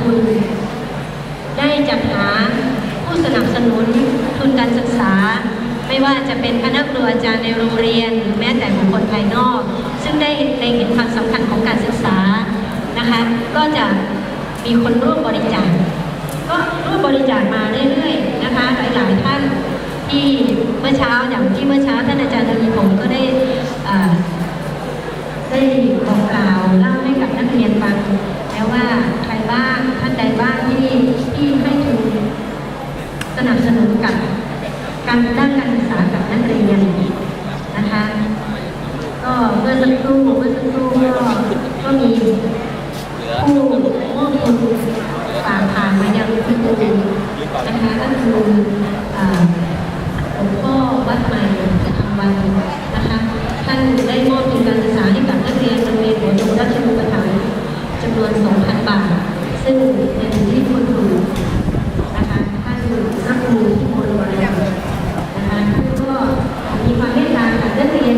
ทุน ได้จัดหาผู้สนับสนุนทุนการศึกษา ไม่ว่าจะเป็นคณะครูอาจารย์ในโรงเรียน หรือแม้แต่บุคคลภายนอก ซึ่งได้ในเห็นความสำคัญของการศึกษานะคะ ก็จะมีคนร่วมบริจาคก็ร่วมบริจาคมาเรื่อยๆนะคะหลายๆท่านที่เมื่อเช้าอย่างที่เมื่อเช้าท่านอาจารย์ทวีพงศ์ก็ได้ได้บอกกล่าวเล่าให้กับนักเรียนฟังแล้วว่าใครบ้างท่านใดบ้างที่ที่ให้ทุนสนับสนุนกับ การด้านการศึกษากับนักเรียนนะคะ ก็เมื่อสักครู่เมื่อสักครู่ก็ก็มีผู้มอบทุนฝากผ่านมายังคุณครูนะคะก็คือหลวงพ่อวัดใหม่จะทำวันนะคะท่านได้มอบทุนการศึกษาให้กับนักเรียนโรงเรียนหัวดงราชบุปถัมจำนวน 2,000 บาท ซึ่งเป็นที่คุณครูนะคะ ท่านนักครูที่คนบริจาคนะคะท่านก็มีความเมตตากับนักเรียน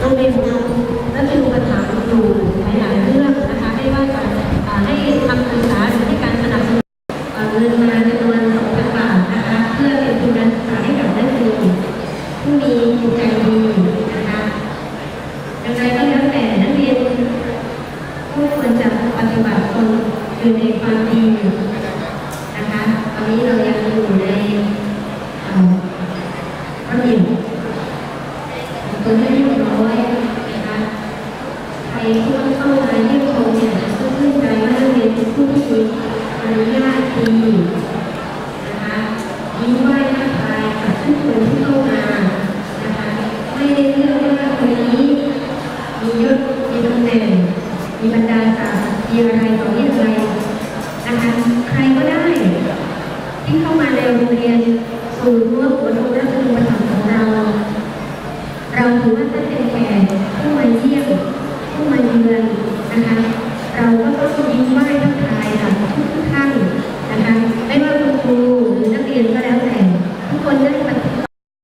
โรงเรียนหัวดงราชบุปถัมภ์อยู่หลายๆเรื่องนะคะ ไม่ว่าจะอ่าให้ทำศึกษาหรือให้การสนับสนุน เอ่อเงินมาจำนวน2,000บาทนะคะ เพื่อเป็นทุนการศึกษาให้กับนักเรียนผู้มีจิตใจดีนะคะอย่างไรก็แล้วแต่นักเรียนก็ควรจะปฏิบัติตน อยู่ในความดีนะคะตอนนี้เรายังอยู่ในระเบียบตัวให้เรียบร้อยนะคะใครที่ว่าเข้ามาเยี่ยมชมเนี่ยก็ชื่นใจว่ากเรียนเป็นผู้ที่มีมารยาทดีนะคะยิ้มไหว้ทักทายกับทุกคนที่เข้ามานะคะไม่ได้เลือกว่าคนนี้มียศมีตำแหน่งมีบรรดาศักดิ์มีอะไรต่อมีอะไระคะใครก็ได้ ที่เข้ามาในโรงเรียนศูนย์ร่วมอุดมราชอุปถัมภ์ของเรา เราถือว่าท่านเป็นแขกผู้มาเยี่ยมผู้มาเยือน